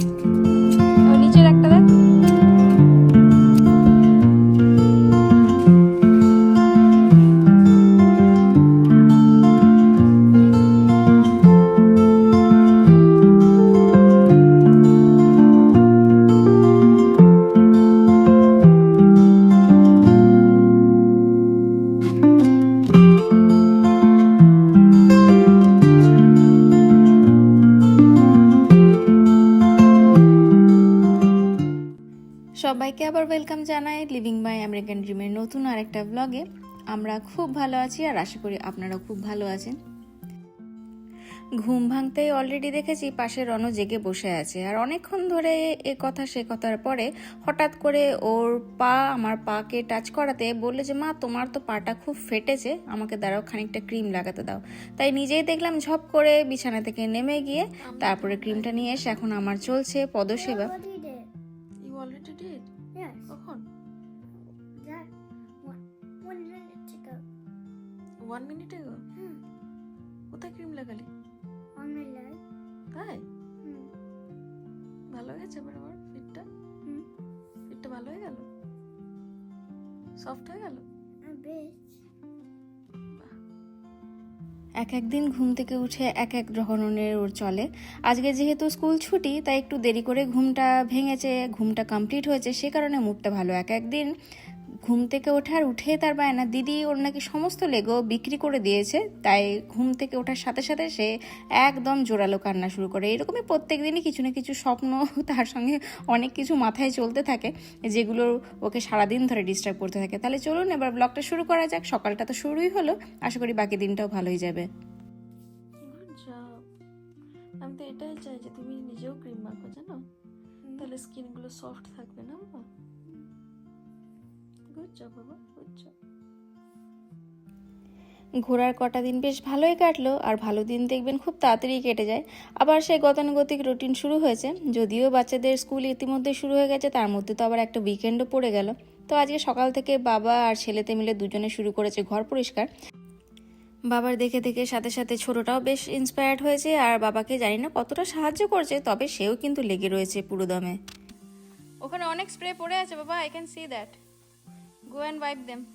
আর আবার ওয়েলকাম জানাই living by American ড্রিমের নতুন আরেকটা ব্লগে আমরা খুব ভালো আছি আর আশা করি আপনারাও খুব ভালো আছেন। ঘুম ভাঙতেই অলরেডি দেখেছি পাশে রণ জেগে বসে আছে। আর অনেকক্ষণ ধরে এ কথা সে কথার পরে হঠাৎ করে ওর পা আমার পাকে টাচ করাতে বললে যে মা তোমার তো পাটা খুব ফেটেছে আমাকে দাঁড়াও খানিকটা ক্রিম লাগাতে দাও। তাই নিজেই দেখলাম ঝপ করে বিছানা থেকে নেমে গিয়ে তারপরে ক্রিমটা নিয়ে এসে এখন আমার চলছে পদসেবা। Already did. ওয়ান মিনিট এগো. কোথায় ক্রিম লাগালি. তাই. ভালো হয়ে গেছে এবার আমার ফিটটা. ফিটটা ভালো হয়ে গেল সফট হয়ে গেল A bit. এক একদিন ঘুম থেকে উঠে এক এক ধরনের ওর চলে আজকে যেহেতু স্কুল ছুটি তাই একটু দেরি করে ঘুমটা ভেঙেছে ঘুমটা কমপ্লিট হয়েছে সে কারণে মুডটা ভালো এক একদিন ঘুম থেকে ওঠার উঠে তার বায়না দিদি ওর নাকি সমস্ত লেগো বিক্রি করে দিয়েছে। তাই ঘুম থেকে ওঠার সাথে সাথে সে একদম জোরালো কান্না শুরু করে। এরকমই প্রত্যেক দিনই কিছু না কিছু স্বপ্ন তার সঙ্গে অনেক কিছু মাথায় চলতে থাকে যেগুলো ওকে সারাদিন ধরে ডিস্টার্ব করতে থাকে। তাহলে চলুন এবার ব্লগটা শুরু করা যাক। সকালটা তো শুরুই হলো। আশা করি বাকি দিনটাও ভালোই যাবে। আমি তো এটাই চাই যে তুমি নিজেও ক্রিম মাখো জানো? তাহলে স্কিনগুলো সফট থাকবে না বাবা ঘোরার কটা দিন বেশ ভালোই কাটলো আর ভালো দিন দেখবেন খুব তাড়াতাড়ি কেটে যায়। আবার সেই গতানুগতিক রুটিন শুরু হয়েছে যদিও বাচ্চাদের স্কুল ইতিমধ্যে শুরু হয়ে গেছে তার মধ্যে তো আবার একটা উইকেন্ডও পড়ে গেল। তো আজকে সকাল থেকে বাবা আর ছেলেতে মিলে দুজনে শুরু করেছে ঘর পরিষ্কার। বাবার দেখে দেখে সাথে সাথে ছোটটাও বেশ ইন্সপায়ার্ড হয়েছে আর বাবাকে জানি না কতটা সাহায্য করছে তবে সেও কিন্তু লেগে রয়েছে পুরো দমে ওখানে অনেক স্প্রে পড়ে আছে বাবা I can see that Go and wipe them.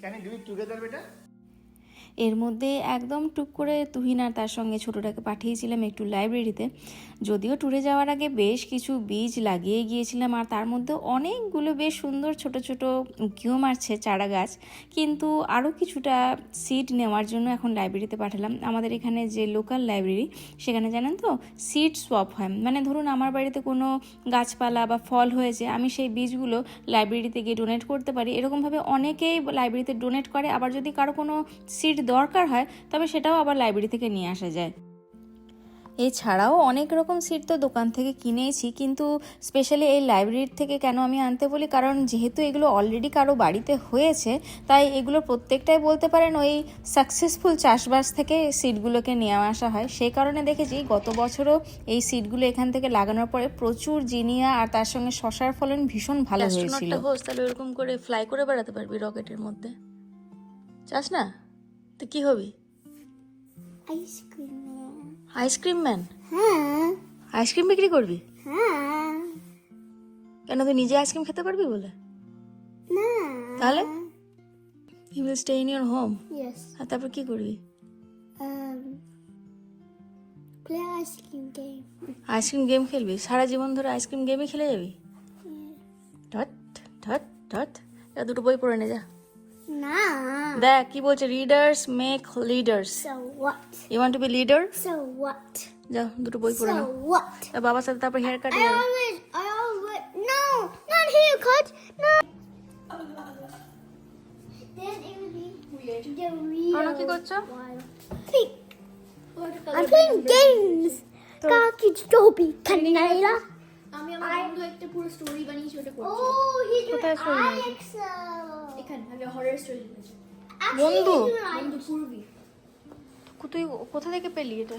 Can I do it together, beta? এর মধ্যে একদম টুক করে তুহিন আর তার সঙ্গে ছোটটাকে পাঠিয়েছিলাম একটু লাইব্রেরিতে যদিও ট্যুরে যাওয়ার আগে বেশ কিছু বীজ লাগিয়ে গিয়েছিলাম আর তার মধ্যে অনেকগুলো বেশ সুন্দর ছোট ছোট উঁকিও মারছে চারা গাছ। কিন্তু আরও কিছুটা সিড নেওয়ার জন্য এখন লাইব্রেরিতে পাঠালাম। আমাদের এখানে যে লোকাল লাইব্রেরি সেখানে জানেন তো সিড সোয়াপ হয়। মানে ধরুন আমার বাড়িতে কোনো গাছপালা বা ফল হয়েছে, আমি সেই বীজগুলো লাইব্রেরিতে গিয়ে ডোনেট করতে পারি। এরকমভাবে অনেকেই লাইব্রেরিতে ডোনেট করে। আবার যদি কারও কোনো সিট দরকার হয় তবে সেটাও আবার লাইব্রেরি থেকে নিয়ে আসা যায়। এছাড়াও অনেক রকম সিট তো দোকান থেকে কিনেছি কিন্তু স্পেশালি এই লাইব্রেরির থেকে কেন আমি আনতে বলি? কারণ যেহেতু এগুলো অলরেডি কারও বাড়িতে হয়েছে তাই এগুলো প্রত্যেকটাই বলতে পারেন ওই সাকসেসফুল চাষবাস থেকে সিটগুলোকে নিয়ে আসা হয়। সেই কারণে দেখেছি গত বছরও এই সিটগুলো এখান থেকে লাগানোর পরে প্রচুর জিনিয়া আর তার সঙ্গে শশার ফলন ভীষণ ভালো হয়েছিল। তাহলে ওরকম করে ফ্লাই করে বেড়াতে পারবি রকেটের মধ্যে। চাস না? তো কি হবি man. Ice cream man Huh? Ice cream বিক্রি করবি Huh? কেন তুই নিজে আইসক্রিম খেতে পারবি বলে No. তাহলে you will stay in your home Yes. আর তারপর কি করবি. Play ice আইসক্রিম গেম খেলবি সারা জীবন ধরে আইসক্রিম গেমই খেলে যাবি ঠট ঠট ঠট এবার দুটো বই পড়ে নে যা Nah. দেখ কি বলছে readers make leaders So what? You want to be leader So what? যা দুটো বই পড়ে So না what? বাবার সাথে তারপর হেয়ার কাটে I always, I always, no, not haircut, no. Then it would be weird. The real Ano, কি করছ? I'm playing games. কাকি চোপি কান্নাইরা আমি আমার বন্ধু একটা পুরো স্টোরি বানিয়েছি ওটা করছি Oh, he's doing কোথায় story এখানে আমি হরর স্টোরি লিখেছি Actually, বন্ধু? বন্ধু পূর্বী। তুই কোথা থেকে পেলি এটা?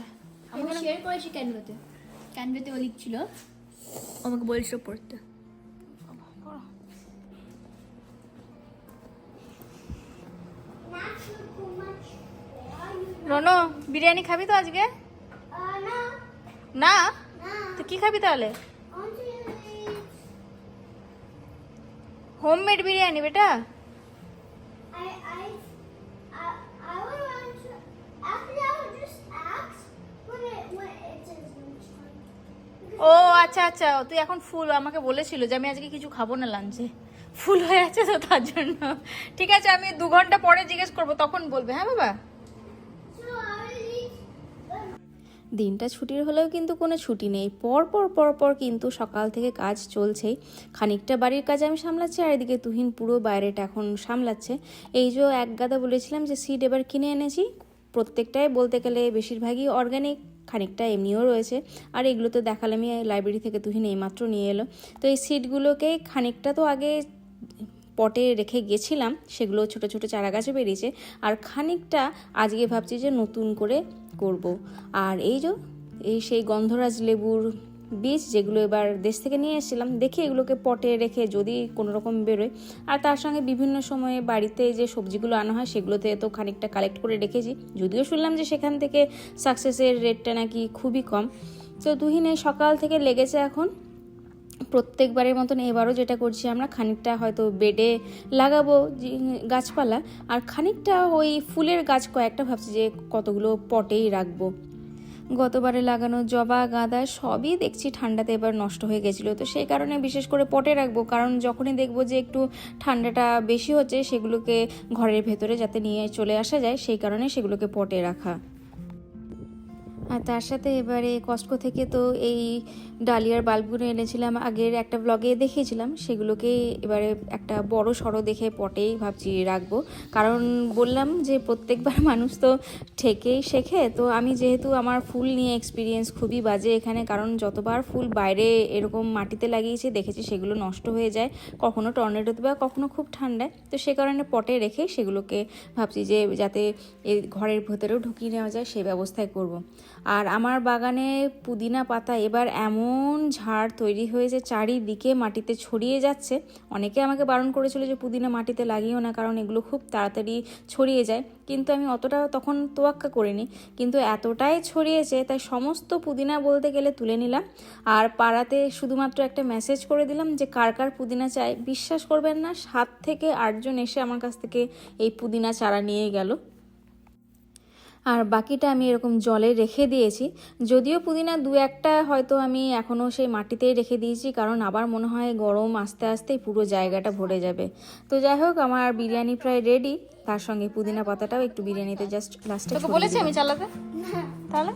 আমি শেয়ার করেছি ক্যানভাতে। ক্যানভাতে ও লিখছিল। আমাকে বলছিল পড়তে। রনো বিরিয়ানি খাবি তো আজকে? Uh, না। তো কি খাবি তাহলে? হোমমেড বিরিয়ানি বেটা। ও আচ্ছা আচ্ছা তুই এখন ফুল, আমাকে বলেছিল যে আমি আজকে কিছু খাব না লাঞ্চে ফুল হয়ে আছে তো তার জন্য। ঠিক আছে, আমি দু ঘণ্টা পরে জিজ্ঞেস করব, তখন বলবে হ্যাঁ বাবা? দিনটা ছুটির হলেও কিন্তু কোনো ছুটি নেই। পর পর পর পর কিন্তু সকাল থেকে কাজ চলছেই খানিকটা বাড়ির কাজ আমি সামলাচ্ছি, আর এদিকে তুহিন পুরো বাইরেটা এখন সামলাচ্ছে। এই যে এক গাদা বলেছিলাম যে সিড এবার কিনে এনেছি, প্রত্যেকটাই বলতে গেলে বেশিরভাগই অর্গানিক খানিকটা এমনিও রয়েছে। আর এগুলো তো দেখালামই লাইব্রেরি থেকে তুহিন এইমাত্র নিয়ে এলো। তো এই সিডগুলোকে খানিকটা তো আগে পটে রেখে গেছিলাম, সেগুলো ছোট ছোট চারা গাছে বেরিয়েছে। আর খানিকটা আজকে ভাবছি যে নতুন করে করব। আর এই যে, এই সেই গন্ধরাজ লেবুর বীজ যেগুলো এবার দেশ থেকে নিয়ে এসেছিলাম, দেখি এগুলোকে পটে রেখে যদি কোনো রকম বেরোয়। আর তার সঙ্গে বিভিন্ন সময়ে বাড়িতে যে সবজিগুলো আনা হয়, সেগুলোতে তো খানিকটা কালেক্ট করে রেখেছি। যদিও শুনলাম যে সেখান থেকে সাকসেসের রেটটা নাকি খুবই কম। তো তুহিন এই সকাল থেকে লেগেছে এখন। প্রত্যেকবারের মতন এবারও যেটা করছি আমরা, খানিকটা হয়তো বেডে লাগাবো গাছপালা। আর খানিকটা ওই ফুলের গাছ কয়েকটা ভাবছি যে কতগুলো পটেই রাখব। গতবারে লাগানো জবা, গাঁদা সবই দেখছি ঠান্ডাতে এবার নষ্ট হয়ে গেছিল। তো সেই কারণে বিশেষ করে পটে রাখব, কারণ যখনই দেখব যে একটু ঠান্ডাটা বেশি হচ্ছে, সেগুলোকে ঘরের ভেতরে যাতে নিয়ে চলে আসা যায়, সেই কারণে সেগুলোকে পটে রাখা। আর তার সাথে এবারে কস্টকো থেকে তো এই ডালিয়ার বাল্বগুলো এনেছিলাম। আগের একটা ব্লগে দেখিয়েছিলাম, সেগুলোকে এবারে একটা বড় সড়ো দেখে পটেই ভাবছি রাখব। কারণ বললাম যে প্রত্যেকবার মানুষ তো ঠেকেই শেখে। তো আমি যেহেতু আমার ফুল নিয়ে এক্সপিরিয়েন্স খুবই বাজে এখানে, কারণ যতবার ফুল বাইরে এরকম মাটিতে লাগিয়েছি, দেখেছি সেগুলো নষ্ট হয়ে যায়। কখনো টর্নেডোতে বা কখনো খুব ঠান্ডায়। তো সে কারণে পটে রেখে সেগুলোকে ভাবছি যে যাতে ঘরের ভেতরেও ঢুকিয়ে নেওয়া যায়, সে ব্যবস্থায় করব। আর আমার বাগানে পুদিনা পাতা এবার এমন ঝাড় তৈরি হয়েছে, চারিদিকে মাটিতে ছড়িয়ে যাচ্ছে। অনেকে আমাকে বারণ করেছিল যে পুদিনা মাটিতে লাগিও না, কারণ এগুলো খুব তাড়াতাড়ি ছড়িয়ে যায়। কিন্তু আমি অতটা তখন তোয়াক্কা করিনি। কিন্তু এতটাই ছড়িয়েছে, তাই সমস্ত পুদিনা বলতে গেলে তুলে নিলাম। আর পাড়াতে শুধুমাত্র একটা মেসেজ করে দিলাম যে, কার কার পুদিনা চাই? বিশ্বাস করবেন না, সাত থেকে আটজন এসে আমার কাছ থেকে এই পুদিনা চারা নিয়ে গেল। আর বাকিটা আমি এরকম জলে রেখে দিয়েছি। যদিও পুদিনা দু একটা হয়তো আমি এখনও সেই মাটিতেই রেখে দিয়েছি কারণ আবার মনে হয় গরম আস্তে আস্তে পুরো জায়গাটা ভরে যাবে। তো যাই হোক আমার বিরিয়ানি প্রায় রেডি তার সঙ্গে পুদিনা পাতাটাও একটু বিরিয়ানিতে জাস্ট লাস্টে তোকে বলেছি আমি চালাতে? তাহলে?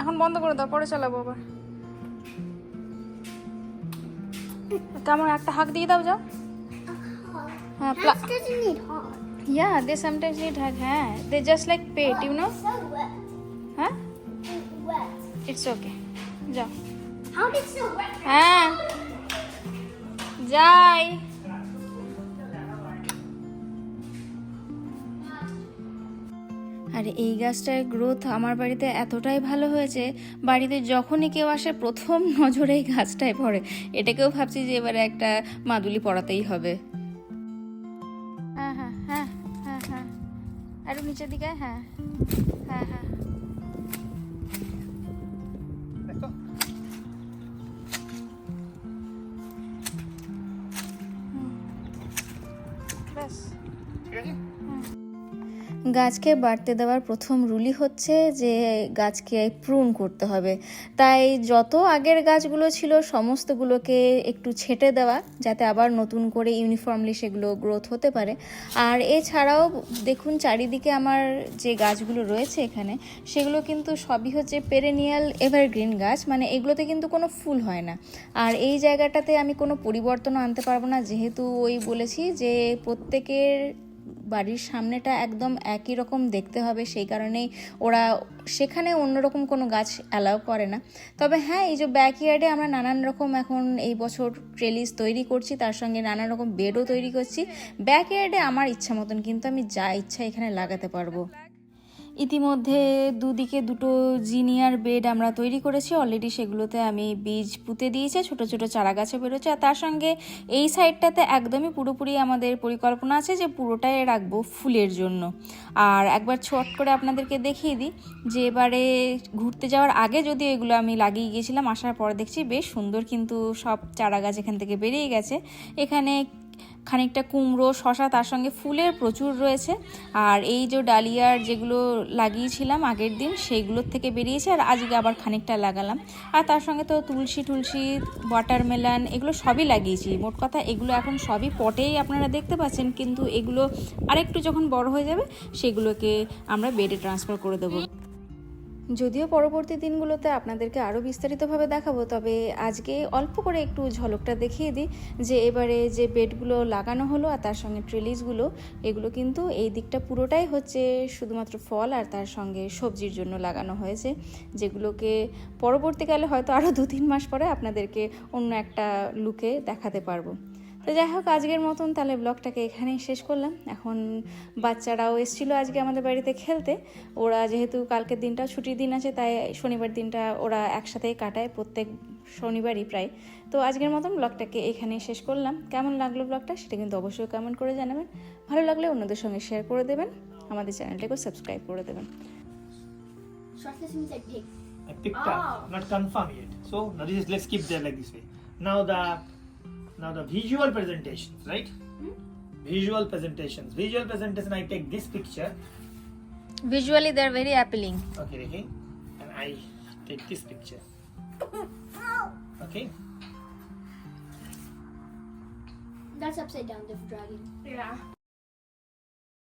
এখন বন্ধ করে দাও পরে চালাবো আবার। কেমন একটা হাক দিয়ে দাও যাও। হ্যাঁ Yeah, they sometimes need hug. Huh? They just like pet, oh, you know? So wet. Huh? It's wet. It's okay. যাও How did it so wet? হ্যাঁ যাই আর এই গাছটার গ্রোথ আমার বাড়িতে এতটাই ভালো হয়েছে বাড়িতে যখনই কেউ আসে প্রথম নজরে এই গাছটায় পড়ে এটাকেও ভাবছি যে এবারে একটা মাদুলি পড়াতেই হবে হ্যাঁ হ্যাঁ গাছকে বাড়তে দেওয়ার প্রথম রুলই হচ্ছে যে গাছকে প্রুন করতে হবে। তাই যত আগের গাছগুলো ছিল, সমস্তগুলোকে একটু ছেটে দেওয়া যাতে আবার নতুন করে ইউনিফর্মলি সেগুলো গ্রোথ হতে পারে। আর এছাড়াও দেখুন চারিদিকে আমার যে গাছগুলো রয়েছে এখানে, সেগুলো কিন্তু সবই হচ্ছে পেরেনিয়াল এভারগ্রিন গাছ মানে এগুলোতে কিন্তু কোনো ফুল হয় না। আর এই জায়গাটাতে আমি কোনো পরিবর্তনও আনতে পারব না, যেহেতু ওই বলেছি যে প্রত্যেকের বাড়ির সামনেটা একদম একই রকম দেখতে হবে, সেই কারণেই ওরা সেখানে অন্যরকম কোনো গাছ অ্যালাউ করে না। তবে হ্যাঁ এই যে ব্যাকইয়ার্ডে আমরা নানান রকম এখন এই বছর ট্রেলিস তৈরি করছি, তার সঙ্গে নানান রকম বেডও তৈরি করছি। ব্যাকইয়ার্ডে আমার ইচ্ছা মতন, কিন্তু আমি যা ইচ্ছা এখানে লাগাতে পারব। ইতিমধ্যে দুদিকে দুটো জিনিয়ার বেড আমরা তৈরি করেছি। অলরেডি সেগুলোতে আমি বীজ পুঁতে দিয়েছি, ছোট ছোট চারা গাছে বেরোচ্ছে। আর তার সঙ্গে এই সাইডটাতে একদমই পুরোপুরি আমাদের পরিকল্পনা আছে যে পুরোটাই রাখব ফুলের জন্য। আর একবার ছট করে আপনাদেরকে দেখিয়ে দিই যে এবারে ঘুরতে যাওয়ার আগে যদি এগুলো আমি লাগিয়ে গিয়েছিলাম, আসার পর দেখছি বেশ সুন্দর কিন্তু সব চারা গাছ এখান থেকে বেরিয়ে গেছে। এখানে খানিকটা কুমড়ো শশা তার সঙ্গে ফুলের প্রচুর রয়েছে। আর এই যে ডালিয়ার যেগুলো লাগিয়েছিলাম আগের দিন, সেইগুলোর থেকে বেরিয়েছে, আর আজকে আবার খানিকটা লাগালাম। আর তার সঙ্গে তো তুলসী, টুলসি ওয়াটারমেলন এগুলো সবই লাগিয়েছি। মোট কথা এগুলো এখন সবই পটেই আপনারা দেখতে পাচ্ছেন, কিন্তু এগুলো আরেকটু যখন বড় হয়ে যাবে, সেগুলোকে আমরা বেডে ট্রান্সফার করে দেবো। যদিও পরবর্তী দিনগুলোতে আপনাদেরকে আরও বিস্তারিতভাবে দেখাবো, তবে আজকে অল্প করে একটু ঝলকটা দেখিয়ে দিই যে এবারে যে বেডগুলো লাগানো হলো আর তার সঙ্গে ট্রেলিসগুলো এগুলো কিন্তু এই দিকটা পুরোটাই হচ্ছে শুধুমাত্র ফল আর তার সঙ্গে সবজির জন্য লাগানো হয়েছে, যেগুলোকে পরবর্তীকালে হয়তো আরও দু তিন মাস পরে আপনাদেরকে অন্য একটা লুকে দেখাতে পারব। তো যাই হোক আজকের মতন তাহলে ব্লগটাকে এখানেই শেষ করলাম। এখন বাচ্চারাও এসেছিল আজকে আমাদের বাড়িতে খেলতে। ওরা যেহেতু কালকের দিনটা ছুটির দিন আছে তাই শনিবার দিনটা ওরা একসাথেই কাটায় প্রত্যেক শনিবারই প্রায়। তো আজকের মতন ব্লগটাকে এখানেই শেষ করলাম। কেমন লাগল ব্লগটা সেটা কিন্তু অবশ্যই কমেন্ট করে জানাবেন। ভালো লাগলে অন্যদের সঙ্গে শেয়ার করে দেবেন। আমাদের চ্যানেলটাকেও সাবস্ক্রাইব করে দেবেন। Oh. not yet. So now this is let's keep there like this way. Now the Now the visual presentations, right? Hmm? Visual presentations. Visual presentation, I take this picture. Visually, they're very appealing. Okay, okay. And I take this picture. Okay. That's upside down, the dragon. Yeah.